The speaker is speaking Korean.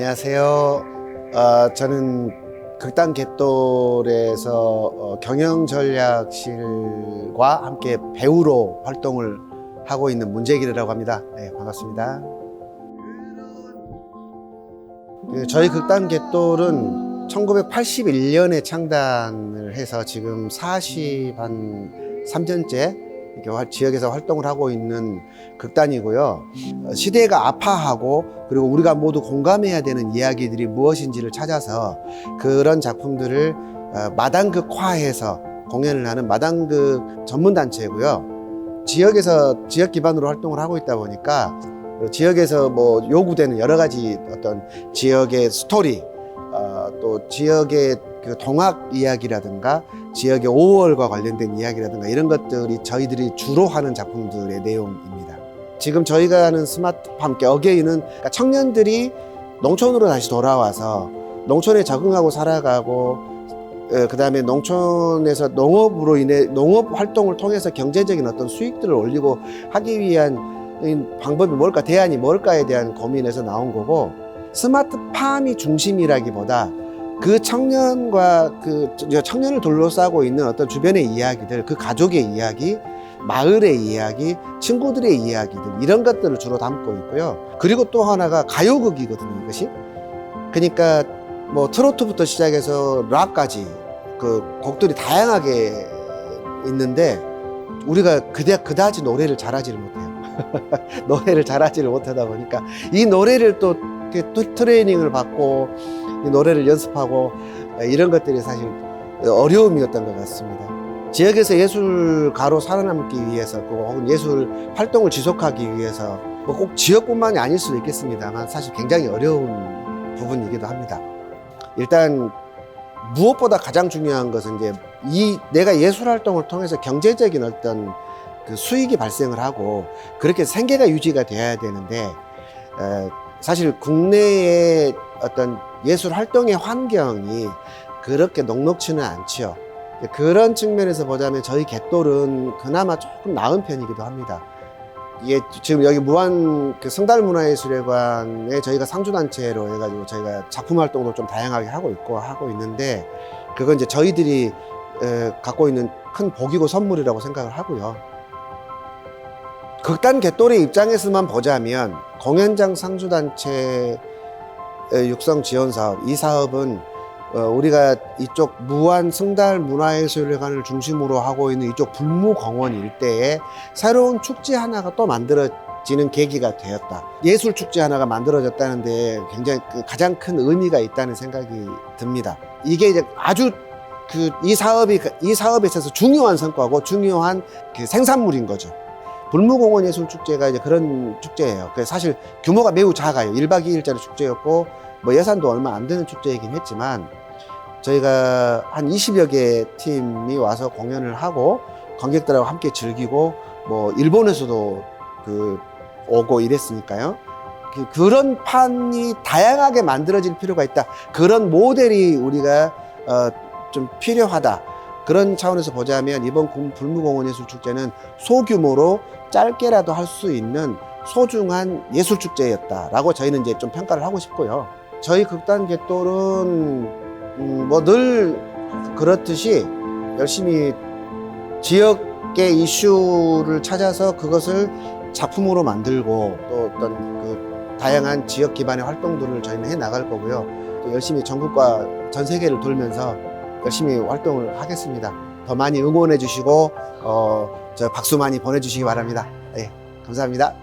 안녕하세요. 어, 저는 극단 갯돌에서 어, 경영 전략실과 함께 배우로 활동을 하고 있는 문재길이라고 합니다. 네, 반갑습니다. 그 저희 극단 갯돌은 1981년에 창단을 해서 지금 40한 3년째 이렇게 화- 지역에서 활동을 하고 있는 극단이고요. 어, 시대가 아파하고 그리고 우리가 모두 공감해야 되는 이야기들이 무엇인지를 찾아서 그런 작품들을 어, 마당극화해서 공연을 하는 마당극 전문 단체고요. 지역에서 지역 기반으로 활동을 하고 있다 보니까 그 지역에서 뭐 요구되는 여러 가지 어떤 지역의 스토리, 어, 또 지역의 그 동학 이야기라든가 지역의 5월과 관련된 이야기라든가 이런 것들이 저희들이 주로 하는 작품들의 내용입니다. 지금 저희가 하는 스마트팜 함께 어게인은 그러니까 청년들이 농촌으로 다시 돌아와서 농촌에 적응하고 살아가고 그 다음에 농촌에서 농업으로 인해 농업 활동을 통해서 경제적인 어떤 수익들을 올리고 하기 위한 이 방법이 뭘까 대안이 뭘까에 대한 고민에서 나온 거고 스마트팜이 중심이라기보다 그 청년과 그 청년을 둘러싸고 있는 어떤 주변의 이야기들, 그 가족의 이야기, 마을의 이야기, 친구들의 이야기들 이런 것들을 주로 담고 있고요. 그리고 또 하나가 가요극이거든요, 이것이. 그러니까 뭐 트로트부터 시작해서 락까지 그 곡들이 다양하게 있는데 우리가 그다 그다지 노래를 잘하지를 못해요. 노래를 잘하지를 못하다 보니까 이 노래를 또 트레이닝을 받고 이 노래를 연습하고 이런 것들이 사실 어려움이었던 것 같습니다. 지역에서 예술가로 살아남기 위해서 그 혹은 예술 활동을 지속하기 위해서 뭐 꼭 지역뿐만이 아닐 수도 있겠습니다만 사실 굉장히 어려운 부분이기도 합니다. 일단 무엇보다 가장 중요한 것은 이제 이 내가 예술 활동을 통해서 경제적인 어떤 그 수익이 발생을 하고 그렇게 생계가 유지가 돼야 되는데 에, 사실 국내의 어떤 예술 활동의 환경이 그렇게 녹록지는 않지요. 그런 측면에서 보자면 저희 갯돌은 그나마 조금 나은 편이기도 합니다. 이게 지금 여기 무한 그 성달문화예술회관에 저희가 상주단체로 해가지고 저희가 작품 활동도 좀 다양하게 하고 있고 하고 있는데 그건 이제 저희들이 에, 갖고 있는 큰 복이고 선물이라고 생각을 하고요. 극단 갯돌의 입장에서만 보자면 공연장 상주단체 육성 지원 사업 이 사업은 어, 우리가 이쪽 무안 승달 문화예술회관을 중심으로 하고 있는 이쪽 불무공원 일대에 새로운 축제 하나가 또 만들어지는 계기가 되었다. 예술 축제 하나가 만들어졌다는데 굉장히 그 가장 큰 의미가 있다는 생각이 듭니다. 이게 이제 아주 그 이 사업이 이 사업에 있어서 중요한 성과고 중요한 그 생산물인 거죠. 불무공원 예술축제가 이제 그런 축제예요. 그래서 사실 규모가 매우 작아요. 1박 2일짜리 축제였고, 뭐 예산도 얼마 안 되는 축제이긴 했지만, 저희가 한 20여 개 팀이 와서 공연을 하고, 관객들하고 함께 즐기고, 뭐, 일본에서도 그, 오고 이랬으니까요. 그, 그런 판이 다양하게 만들어질 필요가 있다. 그런 모델이 우리가, 어, 좀 필요하다. 그런 차원에서 보자면 이번 군- 불무공원 예술축제는 소규모로 짧게라도 할 수 있는 소중한 예술축제였다라고 저희는 이제 좀 평가를 하고 싶고요. 저희 극단 갯돌은 음, 뭐늘 그렇듯이 열심히 지역의 이슈를 찾아서 그것을 작품으로 만들고 또 어떤 그 다양한 지역 기반의 활동들을 저희는 해 나갈 거고요. 또 열심히 전국과 전 세계를 돌면서 열심히 활동을 하겠습니다. 더 많이 응원해 주시고 어, 저 박수 많이 보내주시기 바랍니다. 네, 감사합니다.